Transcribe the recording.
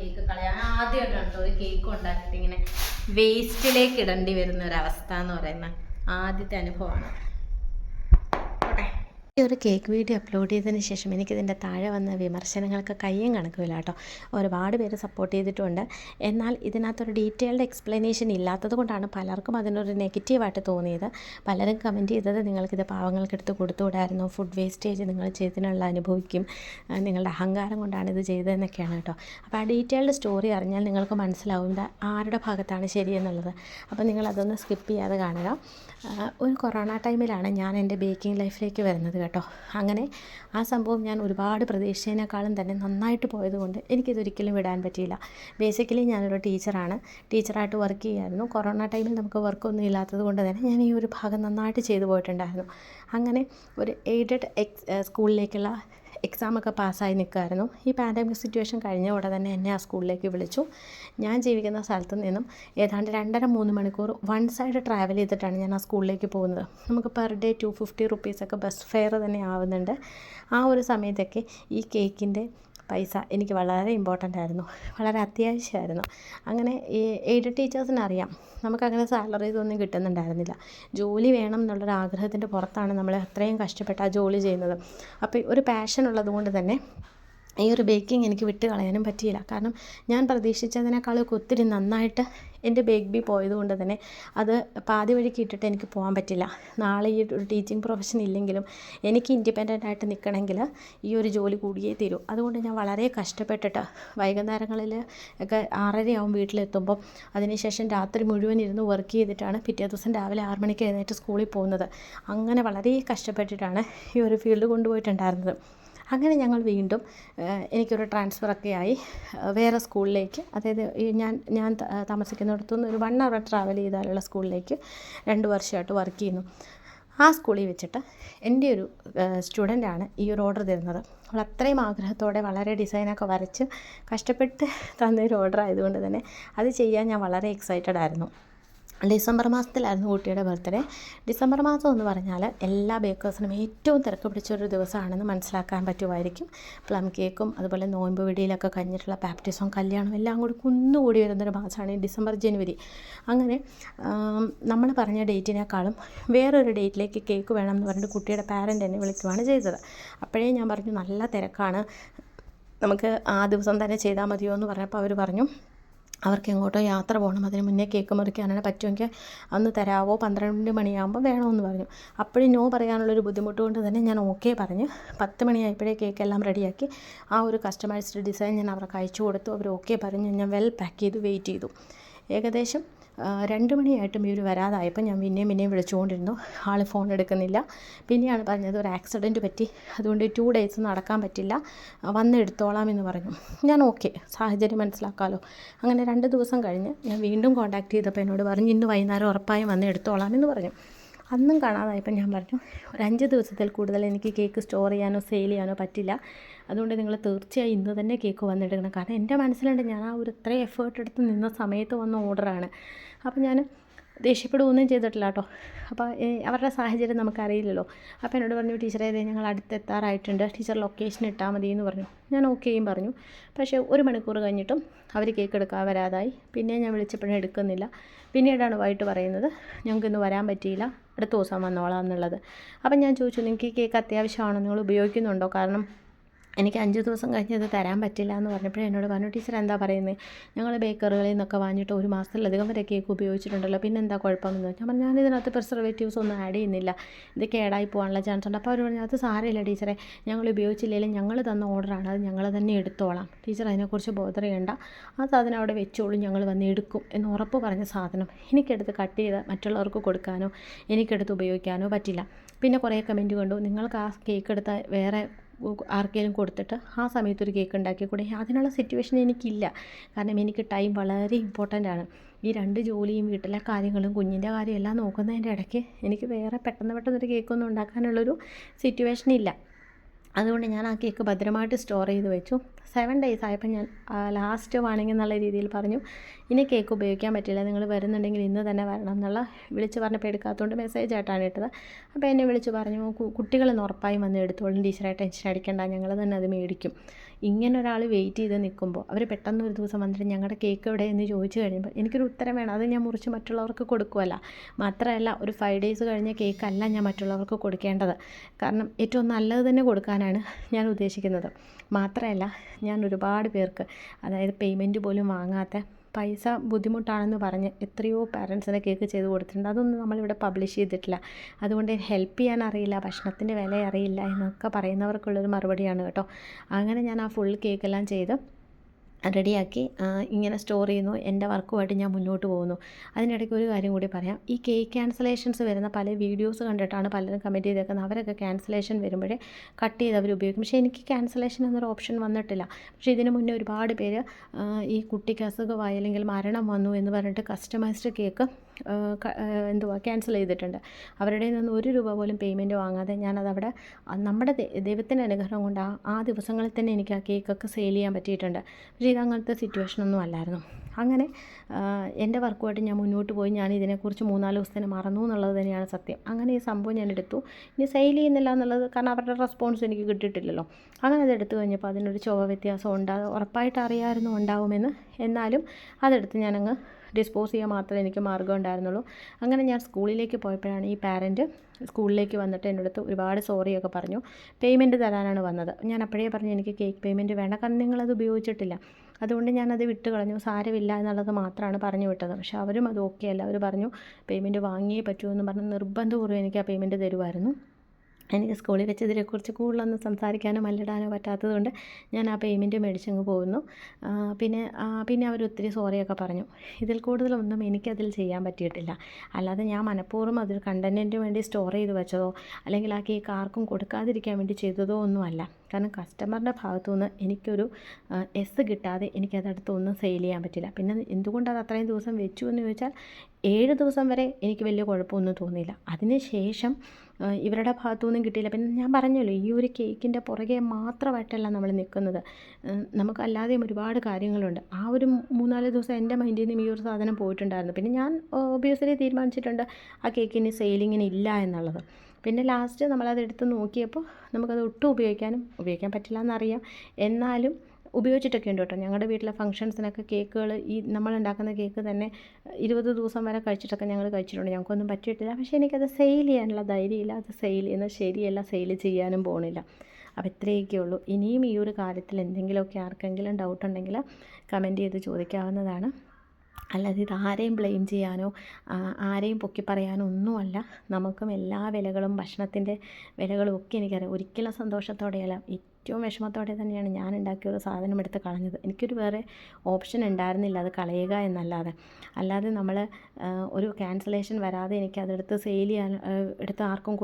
Cake കളയാൻ ആദ്യമായിട്ടാണ് ഒരു കേക്ക് ഉണ്ടാക്കിയിട്ട് ഇങ്ങനെ വേസ്റ്റിലേക്ക് ഇടേണ്ടി വരുന്ന ഒരു എന്ന് പറയുന്ന ആദ്യത്തെ അനുഭവമാണ്. ഈ ഒരു കേക്ക് വീഡിയോ അപ്ലോഡ് ചെയ്തതിന് ശേഷം എനിക്കിതിന്റെ താഴെ വന്ന വിമർശനങ്ങൾക്ക് കയ്യും കണക്കുമില്ല കേട്ടോ. ഒരുപാട് പേര് സപ്പോർട്ട് ചെയ്തിട്ടുണ്ട്. എന്നാൽ ഇതിനകത്തൊരു ഡീറ്റെയിൽഡ് എക്സ്പ്ലനേഷൻ ഇല്ലാത്തത് കൊണ്ടാണ് പലർക്കും അതിനൊരു നെഗറ്റീവായിട്ട് തോന്നിയത്. പലരും കമന്റ് ചെയ്തത് നിങ്ങൾക്കിത് പാവങ്ങൾക്കെടുത്ത് കൊടുത്തുകൂടായിരുന്നു ഫുഡ് വേസ്റ്റേജ് നിങ്ങൾ ചെയ്തതിനുള്ള അനുഭവിക്കും. നിങ്ങളുടെ അഹങ്കാരം കൊണ്ടാണ് ഇത് ചെയ്തതെന്നൊക്കെയാണ് കേട്ടോ. അപ്പോൾ ആ ഡീറ്റെയിൽഡ് സ്റ്റോറി അറിഞ്ഞാൽ നിങ്ങൾക്ക് മനസ്സിലാവും ഇത് ആരുടെ ഭാഗത്താണ് ശരിയെന്നുള്ളത് അപ്പോൾ നിങ്ങളതൊന്ന് സ്കിപ്പ് ചെയ്യാതെ കാണുക. ഒരു കൊറോണ ടൈമിലാണ് ഞാൻ എന്റെ ബേക്കിംഗ് ലൈഫിലേക്ക് വരുന്നത് കേട്ടോ. അങ്ങനെ ആ സംഭവം ഞാൻ ഒരുപാട് പ്രതീക്ഷിച്ചതിനേക്കാളും തന്നെ നന്നായിട്ട് പോയതുകൊണ്ട് എനിക്കിതൊരിക്കലും വിടാൻ പറ്റിയില്ല. ബേസിക്കലി ഞാനൊരു ടീച്ചറാണ്. ടീച്ചറായിട്ട് വർക്ക് ചെയ്യായിരുന്നു. കൊറോണ ടൈമിൽ നമുക്ക് വർക്കൊന്നും ഇല്ലാത്തത് കൊണ്ട് തന്നെ ഞാൻ ഈ ഒരു ഭാഗം നന്നായിട്ട് ചെയ്തു പോയിട്ടുണ്ടായിരുന്നു. അങ്ങനെ ഒരു എയ്ഡഡ് എക്സ് സ്കൂളിലേക്കുള്ള എക്സാമൊക്കെ പാസ്സായി നിൽക്കുമായിരുന്നു ഈ പാൻഡമിക് സിറ്റുവേഷൻ കഴിഞ്ഞ ഉടനെ തന്നെ എന്നെ ആ സ്കൂളിലേക്ക് വിളിച്ചു. ഞാൻ ജീവിക്കുന്ന സ്ഥലത്ത് നിന്നും ഏതാണ്ട് രണ്ടര മൂന്ന് മണിക്കൂർ വൺ സൈഡ് ട്രാവൽ ചെയ്തിട്ടാണ് ഞാൻ ആ സ്കൂളിലേക്ക് പോകുന്നത്. നമുക്ക് പെർ ഡേ ടു ഫിഫ്റ്റി റുപ്പീസൊക്കെ ബസ് ഫെയർ തന്നെ ആവുന്നുണ്ട്. ആ ഒരു സമയത്തൊക്കെ ഈ കേക്കിന്റെ പൈസ എനിക്ക് വളരെ ഇമ്പോർട്ടന്റ് ആയിരുന്നു. വളരെ അത്യാവശ്യമായിരുന്നു. അങ്ങനെ ഈ എയ്ഡഡ് ടീച്ചേഴ്സിന് അറിയാം നമുക്കങ്ങനെ സാലറീസ് ഒന്നും കിട്ടുന്നുണ്ടായിരുന്നില്ല. ജോലി വേണം എന്നുള്ളൊരു ആഗ്രഹത്തിന്റെ പുറത്താണ് നമ്മൾ അത്രയും കഷ്ടപ്പെട്ട് ആ ജോലി ചെയ്യുന്നത്. അപ്പോൾ ഒരു പാഷൻ ഉള്ളതുകൊണ്ട് തന്നെ ഈ ഒരു ബേക്കിംഗ് എനിക്ക് വിട്ട് കളയാനും പറ്റിയില്ല. കാരണം ഞാൻ പ്രതീക്ഷിച്ചതിനേക്കാളൊക്കെ ഒത്തിരി നന്നായിട്ട് എന്റെ ബേക്ക് ബി പോയത് കൊണ്ട് തന്നെ അത് പാതി വഴിക്ക് ഇട്ടിട്ട് എനിക്ക് പോകാൻ പറ്റില്ല. നാളെ ഈ ഒരു ടീച്ചിങ് പ്രൊഫഷൻ ഇല്ലെങ്കിലും എനിക്ക് ഇൻഡിപെൻഡന്റ് ആയിട്ട് നിൽക്കണമെങ്കിൽ ഈ ഒരു ജോലി കൂടിയേ തീരൂ. അതുകൊണ്ട് ഞാൻ വളരെ കഷ്ടപ്പെട്ടിട്ട് വൈകുന്നേരങ്ങളിൽ ഒക്കെ ആറരയാവും വീട്ടിലെത്തുമ്പോൾ അതിനുശേഷം രാത്രി മുഴുവൻ ഇരുന്ന് വർക്ക് ചെയ്തിട്ടാണ് പിറ്റേ ദിവസം രാവിലെ ആറ് മണിക്ക് എഴുന്നേറ്റ് സ്കൂളിൽ പോകുന്നത്. അങ്ങനെ വളരെ കഷ്ടപ്പെട്ടിട്ടാണ് ഈ ഒരു ഫീൽഡ് കൊണ്ടുപോയിട്ടുണ്ടായിരുന്നത്. അങ്ങനെ ഞങ്ങൾ വീണ്ടും എനിക്കൊരു ട്രാൻസ്ഫറൊക്കെ ആയി. വേറെ സ്കൂളിലേക്ക്. അതായത് ഞാൻ ഞാൻ താമസിക്കുന്നിടത്തു നിന്ന് ഒരു വൺ അവർ ട്രാവൽ ചെയ്താലുള്ള സ്കൂളിലേക്ക് രണ്ട് വർഷമായിട്ട് വർക്ക് ചെയ്യുന്നു. ആ സ്കൂളിൽ വെച്ചിട്ട് എന്റെ ഒരു സ്റ്റുഡന്റാണ് ഈ ഒരു ഓർഡർ തരുന്നത്. അവൾ അത്രയും ആഗ്രഹത്തോടെ വളരെ ഡിസൈനൊക്കെ വരച്ച് കഷ്ടപ്പെട്ട് തന്നൊരു ഓർഡർ ആയതുകൊണ്ട് തന്നെ അത് ചെയ്യാൻ ഞാൻ വളരെ എക്സൈറ്റഡ് ആയിരുന്നു. ഡിസംബർ മാസത്തിലായിരുന്നു കുട്ടിയുടെ ബർത്ത്ഡേ. ഡിസംബർ മാസം എന്ന് പറഞ്ഞാൽ എല്ലാ ബേക്കേഴ്സിനും ഏറ്റവും തിരക്ക് പിടിച്ചൊരു ദിവസമാണെന്ന് മനസ്സിലാക്കാൻ പറ്റുമായിരിക്കും. പ്ലം കേക്കും അതുപോലെ നോയമ്പ് വിടിയിലൊക്കെ കഴിഞ്ഞിട്ടുള്ള ബാപ്റ്റിസം കല്യാണം എല്ലാം കൂടി കുന്നുകൂടി വരുന്നൊരു മാസമാണ് ഈ ഡിസംബർ ജനുവരി. അങ്ങനെ നമ്മൾ പറഞ്ഞ ഡേറ്റിനേക്കാളും വേറൊരു ഡേറ്റിലേക്ക് കേക്ക് വേണം എന്ന് പറഞ്ഞിട്ട് കുട്ടിയുടെ പാരന്റ് എന്നെ വിളിക്കുകയാണ് ചെയ്തത്. അപ്പോഴേ ഞാൻ പറഞ്ഞു നല്ല തിരക്കാണ്. നമുക്ക് ആ ദിവസം തന്നെ ചെയ്താൽ മതിയോ? എന്ന് പറഞ്ഞപ്പോൾ അവർ പറഞ്ഞു അവർക്ക് എങ്ങോട്ടോ യാത്ര പോകണം. അതിന് മുന്നേ കേക്ക് മുറിക്കാനാണ് പറ്റുമെങ്കിൽ അന്ന് തരാവോ? പന്ത്രണ്ട് മണിയാകുമ്പോൾ വേണമെന്ന് പറഞ്ഞു. അപ്പോഴും നോ പറയാനുള്ളൊരു ബുദ്ധിമുട്ട് കൊണ്ട് തന്നെ ഞാൻ ഓക്കെ പറഞ്ഞ്. പത്ത് മണിയായപ്പോഴേ കേക്ക് എല്ലാം റെഡിയാക്കി. ആ ഒരു കസ്റ്റമൈസ്ഡ് ഡിസൈൻ ഞാൻ അവർക്ക് അയച്ചു കൊടുത്തു. അവർ ഓക്കെ പറഞ്ഞു. ഞാൻ വെൽ പാക്ക് ചെയ്ത് വെയിറ്റ് ചെയ്തു. ഏകദേശം രണ്ട് മണിയായിട്ടും ഇവർ വരാതായപ്പോൾ ഞാൻ പിന്നെയും പിന്നെയും വിളിച്ചുകൊണ്ടിരുന്നു. ആൾ ഫോൺ എടുക്കുന്നില്ല. പിന്നെയാണ് പറഞ്ഞത് ഒരു ആക്സിഡന്റ് പറ്റി. അതുകൊണ്ട് ടു ഡേയ്സ് നടക്കാൻ പറ്റില്ല. വന്നെടുത്തോളാം എന്ന് പറഞ്ഞു. ഞാൻ ഓക്കെ സാഹചര്യം മനസ്സിലാക്കാമല്ലോ അങ്ങനെ രണ്ട് ദിവസം കഴിഞ്ഞ് ഞാൻ വീണ്ടും കോൺടാക്ട് ചെയ്തപ്പോൾ എന്നോട് പറഞ്ഞു ഇന്ന് വൈകുന്നേരം ഉറപ്പായും വന്ന് എടുത്തോളാം എന്ന് പറഞ്ഞു. അന്നും കാണാതായപ്പോൾ ഞാൻ പറഞ്ഞു ഒരു അഞ്ച് ദിവസത്തിൽ കൂടുതൽ എനിക്ക് കേക്ക് സ്റ്റോർ ചെയ്യാനോ സെയിൽ ചെയ്യാനോ പറ്റില്ല. അതുകൊണ്ട് നിങ്ങൾ തീർച്ചയായും ഇന്ന് തന്നെ കേക്ക് വന്നെടുക്കണം കാരണം എന്റെ മനസ്സിലുണ്ട് ഞാൻ ആ ഒരു ഇത്രയും എഫേർട്ട് എടുത്ത് നിന്ന സമയത്ത് വന്ന ഓർഡറാണ് അപ്പോൾ ഞാൻ ദേഷ്യപ്പെടുകയൊന്നും ചെയ്തിട്ടില്ല കേട്ടോ. അപ്പോൾ അവരുടെ സാഹചര്യം നമുക്കറിയില്ലല്ലോ. അപ്പോൾ എന്നോട് പറഞ്ഞു ടീച്ചറെ ഇതേ ഞങ്ങൾ അടുത്തെത്താറായിട്ടുണ്ട്. ടീച്ചർ ലൊക്കേഷൻ ഇട്ടാൽ മതി എന്ന് പറഞ്ഞു. ഞാൻ ഓക്കെയും പറഞ്ഞു. പക്ഷേ ഒരു മണിക്കൂർ കഴിഞ്ഞിട്ടും അവർ കേക്ക് എടുക്കാൻ വരാതായി. പിന്നെ ഞാൻ വിളിച്ചപ്പോഴും എടുക്കുന്നില്ല. പിന്നീടാണ് വൈകിട്ട് പറയുന്നത് ഞങ്ങൾക്ക് ഇന്ന് വരാൻ പറ്റിയില്ല. അടുത്ത ദിവസം വന്നോളാം എന്നുള്ളത്. അപ്പം ഞാൻ ചോദിച്ചു നിങ്ങൾക്ക് കേക്ക് അത്യാവശ്യമാണോ? നിങ്ങൾ ഉപയോഗിക്കുന്നുണ്ടോ? കാരണം എനിക്ക് അഞ്ച് ദിവസം കഴിഞ്ഞ് ഇത് തരാൻ പറ്റില്ല എന്ന് പറഞ്ഞപ്പോൾ എന്നോട് പറഞ്ഞു ടീച്ചർ എന്താ പറയുന്നത് ഞങ്ങൾ ബേക്കറികളിൽ നിന്നൊക്കെ വാങ്ങിയിട്ട് ഒരു മാസത്തിലധികം വരെ കേക്ക് ഉപയോഗിച്ചിട്ടുണ്ടല്ലോ. പിന്നെ എന്താ കുഴപ്പമെന്ന് ഞാൻ പറഞ്ഞു ഞാൻ ഇതിനകത്ത് പ്രിസർവേറ്റീവ്സ് ഒന്നും ആഡ് ചെയ്യുന്നില്ല. ഇത് കേടായി പോകാനുള്ള ചാൻസ് ഉണ്ട്. അപ്പോൾ അവർ പറഞ്ഞു അത് സാരമില്ല ടീച്ചറെ. ഞങ്ങൾ ഉപയോഗിച്ചില്ലെങ്കിലും ഞങ്ങൾ തന്ന ഓർഡറാണ് അത് ഞങ്ങൾ തന്നെ എടുത്തോളാം. ടീച്ചർ അതിനെക്കുറിച്ച് ബോധർ ചെയ്യേണ്ട ആ സാധനം അവിടെ വെച്ചോളും. ഞങ്ങൾ വന്ന് എടുക്കും. എന്ന് ഉറപ്പ് പറഞ്ഞ സാധനം എനിക്കെടുത്ത് കട്ട് ചെയ്ത് മറ്റുള്ളവർക്ക് കൊടുക്കാനോ എനിക്കെടുത്ത് ഉപയോഗിക്കാനോ പറ്റില്ല. പിന്നെ കുറേ കമന്റ് കണ്ടു. നിങ്ങൾക്ക് ആ കേക്ക് എടുത്ത വേറെ ആർക്കെങ്കിലും കൊടുത്തിട്ട് ആ സമയത്ത് ഒരു കേക്ക് ഉണ്ടാക്കി കൂടെ അതിനുള്ള സിറ്റുവേഷൻ എനിക്കില്ല. കാരണം എനിക്ക് ടൈം വളരെ ഇമ്പോർട്ടന്റ് ആണ്. ഈ രണ്ട് ജോലിയും വീട്ടിലെ കാര്യങ്ങളും കുഞ്ഞിന്റെ കാര്യം എല്ലാം നോക്കുന്നതിന്റെ ഇടയ്ക്ക് എനിക്ക് വേറെ പെട്ടെന്ന് പെട്ടെന്നൊരു കേക്ക് കേക്കൊന്നും ഉണ്ടാക്കാനുള്ളൊരു സിറ്റുവേഷൻ ഇല്ല. അതുകൊണ്ട് ഞാൻ ആ കേക്ക് ഭദ്രമായിട്ട് സ്റ്റോർ ചെയ്ത് വെച്ചു. സെവൻ ഡേയ്സ് ആയപ്പോൾ ഞാൻ ലാസ്റ്റ് വാണിംഗ് എന്നുള്ള രീതിയിൽ പറഞ്ഞു. ഇനി കേക്ക് ഉപയോഗിക്കാൻ പറ്റില്ല നിങ്ങൾ വരുന്നുണ്ടെങ്കിൽ ഇന്ന് തന്നെ വരണം എന്നുള്ള വിളിച്ച് പറഞ്ഞപ്പോൾ എടുക്കാത്തതുകൊണ്ട് മെസ്സേജ് ആയിട്ടാണ് ഇട്ടത്. അപ്പോൾ എന്നെ വിളിച്ച് പറഞ്ഞു "കു- കുട്ടികളൊന്ന് ഉറപ്പായും വന്ന് എടുത്തോളും ടീച്ചറെ ടെൻഷൻ അടിക്കേണ്ട ഞങ്ങൾ തന്നെ അത് മേടിക്കും. ഇങ്ങനെ ഒരാൾ വെയിറ്റ് ചെയ്ത് നിൽക്കുമ്പോൾ അവർ പെട്ടെന്ന് ഒരു ദിവസം വന്നിട്ട് ഞങ്ങളുടെ കേക്ക് എവിടെ എന്ന് ചോദിച്ചു കഴിയുമ്പോൾ എനിക്കൊരു ഉത്തരം വേണം അത് ഞാൻ മുറിച്ച് മറ്റുള്ളവർക്ക് കൊടുക്കുമല്ല മാത്രമല്ല ഒരു ഫൈവ് ഡേയ്സ് കഴിഞ്ഞ കേക്കല്ല ഞാൻ മറ്റുള്ളവർക്ക് കൊടുക്കേണ്ടത്. കാരണം ഏറ്റവും നല്ലത് തന്നെ കൊടുക്കാനാണ് ഞാൻ ഉദ്ദേശിക്കുന്നത്. മാത്രമല്ല ഞാൻ ഒരുപാട് പേർക്ക് അതായത് പേയ്മെന്റ് പോലും വാങ്ങാത്ത പൈസ ബുദ്ധിമുട്ടാണെന്ന് പറഞ്ഞ് എത്രയോ പാരൻസിനെ കേക്ക് ചെയ്ത് കൊടുത്തിട്ടുണ്ട്. അതൊന്നും നമ്മളിവിടെ പബ്ലിഷ് ചെയ്തിട്ടില്ല. അതുകൊണ്ട് ഹെൽപ്പ് ചെയ്യാൻ അറിയില്ല ഭക്ഷണത്തിന്റെ വില അറിയില്ല എന്നൊക്കെ പറയുന്നവർക്കുള്ളൊരു മറുപടിയാണ് കേട്ടോ. അങ്ങനെ ഞാൻ ആ ഫുൾ കേക്കെല്ലാം ചെയ്ത് റെഡിയാക്കി ഇങ്ങനെ സ്റ്റോർ ചെയ്യുന്നു. എന്റെ വർക്കുമായിട്ട് ഞാൻ മുന്നോട്ട് പോകുന്നു. അതിനിടയ്ക്ക് ഒരു കാര്യം കൂടി പറയാം. ഈ കേക്ക് ക്യാൻസലേഷൻസ് വരുന്ന പല വീഡിയോസ് കണ്ടിട്ടാണ് പലരും കമന്റ് ചെയ്തേക്കുന്നത്. അവരൊക്കെ ക്യാൻസലേഷൻ വരുമ്പോഴേ കട്ട് ചെയ്ത് അവർ ഉപയോഗിക്കും. പക്ഷേ എനിക്ക് ക്യാൻസലേഷൻ എന്നൊരു ഓപ്ഷൻ വന്നിട്ടില്ല. പക്ഷേ ഇതിന് മുന്നേ ഒരുപാട് പേര് ഈ കുട്ടിക്ക് അസുഖമായി അല്ലെങ്കിൽ മരണം വന്നു എന്ന് പറഞ്ഞിട്ട് കസ്റ്റമൈസ്ഡ് കേക്ക് എന്തുവാ ക്യാൻസൽ ചെയ്തിട്ടുണ്ട്. അവരുടെ നിന്ന് ഒരു രൂപ പോലും പേയ്മെന്റ് വാങ്ങാതെ ഞാനതവിടെ നമ്മുടെ ദൈവത്തിന്റെ അനുഗ്രഹം കൊണ്ട് ആ ആ ദിവസങ്ങളിൽ തന്നെ എനിക്ക് ആ കേക്കൊക്കെ സെയിൽ ചെയ്യാൻ പറ്റിയിട്ടുണ്ട്. പക്ഷേ ഇത് അങ്ങനത്തെ സിറ്റുവേഷൻ ഒന്നും അല്ലായിരുന്നു. അങ്ങനെ എന്റെ വർക്കുമായിട്ട് ഞാൻ മുന്നോട്ട് പോയി. ഞാൻ ഇതിനെക്കുറിച്ച് മൂന്നാൽ ദിവസത്തിന് മറന്നു എന്നുള്ളത് തന്നെയാണ് സത്യം. അങ്ങനെ ഈ സംഭവം ഞാൻ എടുത്തു. ഇനി സെയിൽ ചെയ്യുന്നില്ല എന്നുള്ളത് കാരണം അവരുടെ റെസ്പോൺസ് എനിക്ക് കിട്ടിയിട്ടില്ലല്ലോ. അങ്ങനെ അത് എടുത്തു കഴിഞ്ഞപ്പോൾ അതിനൊരു ചുവ വ്യത്യാസം ഉണ്ടാകും ഉറപ്പായിട്ട് അറിയാമായിരുന്നു ഉണ്ടാവുമെന്ന്. എന്നാലും അതെടുത്ത് ഞാനങ്ങ് ഡിസ്പോസ് ചെയ്യാൻ മാത്രമേ എനിക്ക് മാർഗം ഉണ്ടായിരുന്നുള്ളൂ. അങ്ങനെ ഞാൻ സ്കൂളിലേക്ക് പോയപ്പോഴാണ് ഈ പാരന്റ് സ്കൂളിലേക്ക് വന്നിട്ട് എന്റെ അടുത്ത് ഒരുപാട് സോറിയൊക്കെ പറഞ്ഞു. പേയ്മെന്റ് തരാനാണ് വന്നത്. ഞാൻ അപ്പോഴേ പറഞ്ഞു എനിക്ക് കേക്ക് പേയ്മെന്റ് വേണ്ട. കാരണം നിങ്ങളത് ഉപയോഗിച്ചിട്ടില്ല. അതുകൊണ്ട് ഞാനത് വിട്ട് കളഞ്ഞു സാരമില്ല എന്നുള്ളത് മാത്രമാണ് പറഞ്ഞു വിട്ടത്. പക്ഷെ അവരും അത് ഓക്കെ അല്ല. അവർ പറഞ്ഞു പേയ്മെന്റ് വാങ്ങിയേ പറ്റൂ എന്ന് പറഞ്ഞ് നിർബന്ധപൂർവം എനിക്ക് ആ പേയ്മെന്റ് തരുമായിരുന്നു. എനിക്ക് സ്കൂളിൽ വെച്ച് ഇതിനെക്കുറിച്ച് കൂടുതലൊന്നും സംസാരിക്കാനോ മല്ലിടാനോ പറ്റാത്തതുകൊണ്ട് ഞാൻ ആ പേയ്മെന്റ് മേടിച്ചങ്ങ് പോകുന്നു പിന്നെ പിന്നെ അവർ ഒത്തിരി സോറിയൊക്കെ പറഞ്ഞു. ഇതിൽ കൂടുതലൊന്നും എനിക്കതിൽ ചെയ്യാൻ പറ്റിയിട്ടില്ല. അല്ലാതെ ഞാൻ മനഃപൂർവം അതിൽ കണ്ടന്റിന് വേണ്ടി സ്റ്റോർ ചെയ്ത് വെച്ചതോ അല്ലെങ്കിൽ ആ കേക്ക് ആർക്കും കൊടുക്കാതിരിക്കാൻ വേണ്ടി ചെയ്തതോ ഒന്നുമല്ല. കാരണം കസ്റ്റമറിന്റെ ഭാഗത്തുനിന്ന് എനിക്കൊരു എസ് കിട്ടാതെ എനിക്കതടുത്ത് ഒന്നും സെയിൽ ചെയ്യാൻ പറ്റില്ല. പിന്നെ എന്തുകൊണ്ട് അത് അത്രയും ദിവസം വെച്ചു എന്ന് ചോദിച്ചാൽ ഏഴ് ദിവസം വരെ എനിക്ക് വലിയ കുഴപ്പമൊന്നും തോന്നിയില്ല. അതിന് ശേഷം ഇവരുടെ ഭാഗത്തു നിന്നും കിട്ടിയില്ല. പിന്നെ ഞാൻ പറഞ്ഞല്ലോ ഈ ഒരു കേക്കിന്റെ പുറകെ മാത്രമായിട്ടല്ല നമ്മൾ നിൽക്കുന്നത്. നമുക്ക് അല്ലാതെയും ഒരുപാട് കാര്യങ്ങളുണ്ട്. ആ ഒരു മൂന്നാൽ ദിവസം എന്റെ മൈൻഡിൽ നിന്നും ഈ ഒരു സാധനം പോയിട്ടുണ്ടായിരുന്നു. പിന്നെ ഞാൻ ഒബിയസ്ലി തീരുമാനിച്ചിട്ടുണ്ട് ആ കേക്കിന് സെയിലിങ്ങിന് ഇല്ല എന്നുള്ളത്. പിന്നെ ലാസ്റ്റ് നമ്മളത് എടുത്ത് നോക്കിയപ്പോൾ നമുക്കത് ഒട്ടും ഉപയോഗിക്കാനും ഉപയോഗിക്കാൻ പറ്റില്ല എന്നറിയാം. എന്നാലും ഉപയോഗിച്ചിട്ടൊക്കെ ഉണ്ട് കേട്ടോ. ഞങ്ങളുടെ വീട്ടിലെ ഫംഗ്ഷൻസിനൊക്കെ കേക്കുകൾ ഈ നമ്മൾ ഉണ്ടാക്കുന്ന കേക്ക് തന്നെ ഇരുപത് ദിവസം വരെ കഴിച്ചിട്ടൊക്കെ ഞങ്ങൾ കഴിച്ചിട്ടുണ്ട്. ഞങ്ങൾക്കൊന്നും പറ്റിയിട്ടില്ല. പക്ഷേ എനിക്കത് സെയിൽ ചെയ്യാനുള്ള ധൈര്യമില്ല. അത് സെയിൽ ചെയ്യുന്നത് ശരിയല്ല. സെയിൽ ചെയ്യാനും പോകണില്ല അപ്പോൾ ഇത്രയൊക്കെ ഉള്ളൂ. ഇനിയും ഈ ഒരു കാര്യത്തിൽ എന്തെങ്കിലുമൊക്കെ ആർക്കെങ്കിലും ഡൗട്ട് ഉണ്ടെങ്കിൽ കമന്റ് ചെയ്ത് ചോദിക്കാവുന്നതാണ്. അല്ലാതെ ഇത് ആരെയും ബ്ലെയിം ചെയ്യാനോ ആരെയും പൊക്കി പറയാനോ ഒന്നുമല്ല. നമുക്കും എല്ലാ വിലകളും ഭക്ഷണത്തിന്റെ വിലകളും ഒക്കെ എനിക്കറിയാം. ഒരിക്കലും സന്തോഷത്തോടെയല്ല ഏറ്റവും വിഷമത്തോടെ തന്നെയാണ് ഞാൻ ഉണ്ടാക്കിയ ഒരു സാധനം എടുത്ത് കളഞ്ഞത്. എനിക്കൊരു വേറെ ഓപ്ഷൻ ഉണ്ടായിരുന്നില്ല അത് കളയുക എന്നല്ലാതെ. അല്ലാതെ നമ്മൾ ഒരു ക്യാൻസലേഷൻ വരാതെ എനിക്കതെടുത്ത് സെയിൽ ചെയ്യാൻ എടുത്ത് ആർക്കും